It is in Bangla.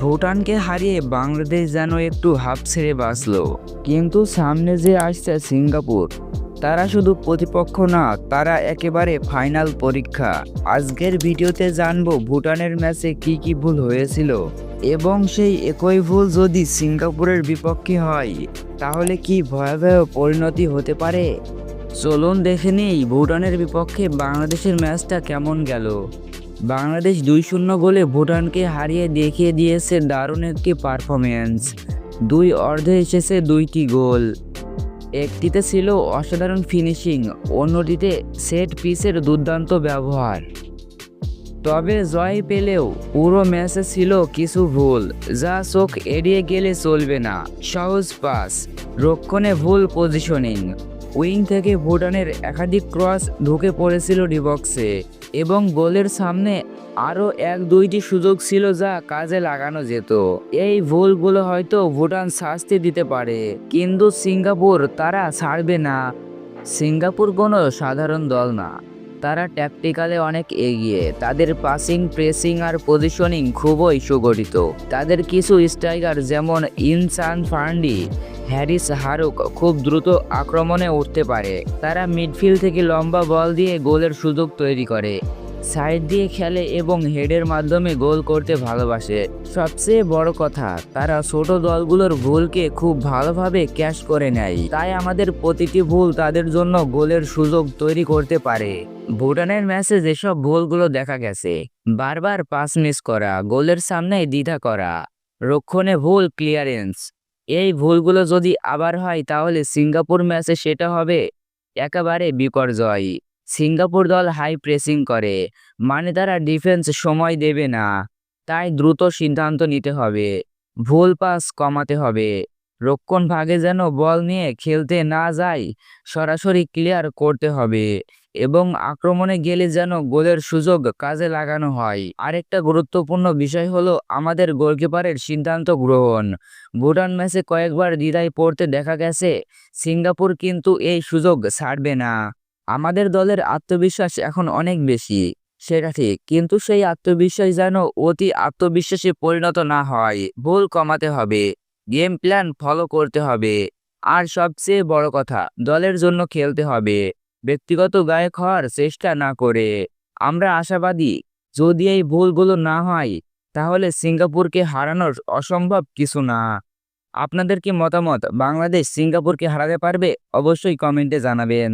ভুটানকে হারিয়ে বাংলাদেশ যেন একটু হাফ ছেড়ে বাঁচল। কিন্তু সামনে যে আসছে সিঙ্গাপুর, তারা শুধু প্রতিপক্ষ না, তারা একেবারে ফাইনাল পরীক্ষা। আজকের ভিডিওতে জানব ভুটানের ম্যাচে কি কি ভুল হয়েছিল, এবং সেই একই ভুল যদি সিঙ্গাপুরের বিপক্ষে হয়, তাহলে কি ভয়াবহ পরিণতি হতে পারে? চলুন দেখে নিই ভুটানের বিপক্ষে বাংলাদেশের ম্যাচটা কেমন গেল। বাংলাদেশ দুই শূন্য গোলে ভুটানকে হারিয়ে দেখিয়ে দিয়েছে দারুণ একটি পারফরমেন্স দুই অর্ধে এসেছে দুইটি গোল। একটিতে ছিল অসাধারণ ফিনিশিং অন্যটিতে সেট পিসের দুর্দান্ত ব্যবহার। তবে জয় পেলেও পুরো ম্যাচে ছিল কিছু ভুল, যা চোখ এড়িয়ে গেলে চলবে না। সহজ পাস রক্ষণে ভুল পজিশনিং উইং থেকে ভুটানের একাধিক ক্রস ঢুকে পড়েছিল ডিবক্সে এবং গোলের সামনে আরও এক দুইটি সুযোগ ছিল যা কাজে লাগানো যেত। এই ভুলগুলো হয়তো ভুটান শাস্তি দিতে পারে, কিন্তু সিঙ্গাপুর তারা ছাড়বে না। সিঙ্গাপুর কোনো সাধারণ দল না। তারা ট্যাকটিক্যালে অনেক এগিয়ে। তাদের পাসিং প্রেসিং আর পজিশনিং খুবই সুগঠিত। তাদের কিছু স্ট্রাইকার যেমন ইনসান ফান্ডি হ্যারিস হারুক খুব দ্রুত আক্রমণে উঠতে পারে। তারা মিডফিল্ড থেকে লম্বা বল দিয়ে গোলের সুযোগ তৈরি করে। সাইড দিয়ে খেলে এবং হেডের মাধ্যমে গোল করতে ভালোবাসে। সবচেয়ে বড় কথা, তারা ছোট দলগুলোর ভুলকে খুব ভালোভাবে ক্যাশ করে নেয়। তাই আমাদের প্রতিটি ভুল তাদের জন্য গোলের সুযোগ তৈরি করতে পারে। ভুটানের ম্যাচে যেসব ভুলগুলো দেখা গেছে, বারবার পাস মিস করা, গোলের সামনে দ্বিধা করা, রক্ষণে ভুল ক্লিয়ারেন্স এই ভুলগুলো যদি আবার হয়, তাহলে সিঙ্গাপুর ম্যাচে সেটা হবে একেবারে বিপর্যয়। সিঙ্গাপুর দল হাই প্রেসিং করে মানে তারা ডিফেন্স সময় দেবে না। তাই দ্রুত সিদ্ধান্ত নিতে হবে। ভুল পাস কমাতে হবে। রক্ষণ ভাগে যেন বল নিয়ে খেলতে না যায় সরাসরি ক্লিয়ার করতে হবে এবং আক্রমণে গেলে যেন গোলের সুযোগ কাজে লাগানো হয়। আরেকটা গুরুত্বপূর্ণ বিষয় হলো আমাদের গোলকিপারের সিদ্ধান্ত গ্রহণ। ভুটান ম্যাচে কয়েকবার দ্বিধায় পড়তে দেখা গেছে, সিঙ্গাপুর কিন্তু এই সুযোগ ছাড়বে না। আমাদের দলের আত্মবিশ্বাস এখন অনেক বেশি, সেটা ঠিক, কিন্তু সেই আত্মবিশ্বাস যেন অতি আত্মবিশ্বাসে পরিণত না হয়, ভুল কমাতে হবে। গেম প্ল্যান ফলো করতে হবে। আর সবচেয়ে বড় কথা, দলের জন্য খেলতে হবে। ব্যক্তিগত গায়ক হওয়ার চেষ্টা না করে। আমরা আশাবাদী, যদি এই ভুলগুলো না হয়, তাহলে সিঙ্গাপুরকে হারানোর অসম্ভব কিছু না। আপনাদের কি মতামত? বাংলাদেশ সিঙ্গাপুরকে হারাতে পারবে? অবশ্যই কমেন্টে জানাবেন।